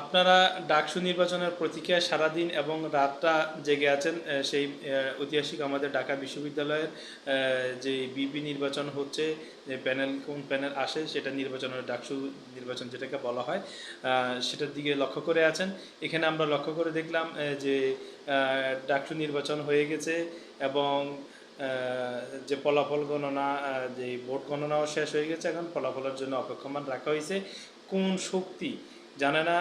আপনারা ডাকসু নির্বাচনের প্রতিক্রিয়া সারাদিন এবং রাতটা জেগে আছেন সেই ঐতিহাসিক আমাদের ঢাকা বিশ্ববিদ্যালয়ের যে বিপি নির্বাচন হচ্ছে, যে প্যানেল, কোন প্যানেল আসে সেটা নির্বাচনের, ডাকসু নির্বাচন যেটাকে বলা হয় সেটার দিকে লক্ষ্য করে আছেন। এখানে আমরা লক্ষ্য করে দেখলাম যে ডাকসু নির্বাচন হয়ে গেছে এবং যে ফলাফল গণনা যে ভোট গণনাও শেষ হয়ে গেছে। এখন ফলাফলের জন্য অপেক্ষমান রাখা হয়েছে। কোন শক্তি জানে না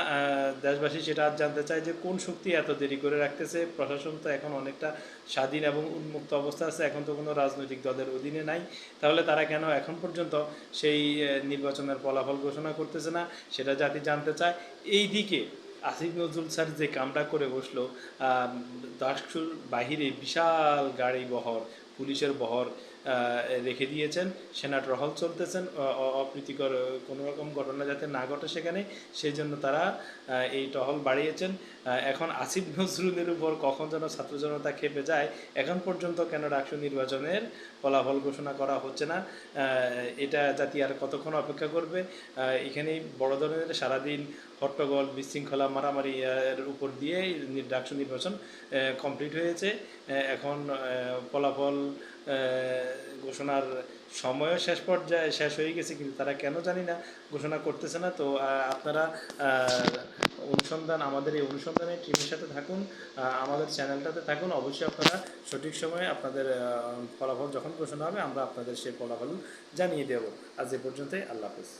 দেশবাসী সেটা আজ জানতে চায় যে কোন শক্তি এত দেরি করে রাখতেছে। প্রশাসন তো এখন অনেকটা স্বাধীন এবং উন্মুক্ত অবস্থা আছে, এখন তো কোনো রাজনৈতিক দলের অধীনে নাই। তাহলে তারা কেন এখন পর্যন্ত সেই নির্বাচনের ফলাফল ঘোষণা করতেছে না, সেটা জাতি জানতে চায়। এই দিকে আসিফ নজরুল স্যার যে কামটা করে বসল দাসুর বাহিরে বিশাল গাড়ি বহর, পুলিশের বহর রেখে দিয়েছেন সেনা টহল চলতেছেন অপ্রীতিকর কোনো রকম ঘটনা যাতে না ঘটে সেখানে সেই জন্য তারা এই টহল বাড়িয়েছেন। এখন আসিফ নজরুলের উপর কখন যেন ছাত্র জনতা খেপে যায়, এখন পর্যন্ত কেন ডাকসু নির্বাচনের ফলাফল ঘোষণা করা হচ্ছে না এটা জাতি আর কতক্ষণ অপেক্ষা করবে? এখানেই বড় ধরনের সারাদিন হট্টগোল, বিশৃঙ্খলা, মারামারি এর উপর দিয়ে ডাকসু নির্বাচন কমপ্লিট হয়েছে। এখন ফলাফল ঘোষণার সময়ও শেষ পর্যায়ে শেষ হয়ে গেছে, কিন্তু তারা কেন জানি না ঘোষণা করতেছে না। তো আপনারা অনুসন্ধান, আমাদের এই অনুসন্ধানে টিমের সাথে থাকুন আমাদের চ্যানেলটাতে থাকুন। অবশ্যই আপনারা সঠিক সময়ে আপনাদের ফলাফল যখন ঘোষণা হবে, আমরা আপনাদের সেই ফলাফল জানিয়ে দেব। আজ এ পর্যন্তই, আল্লাহ হাফিজ।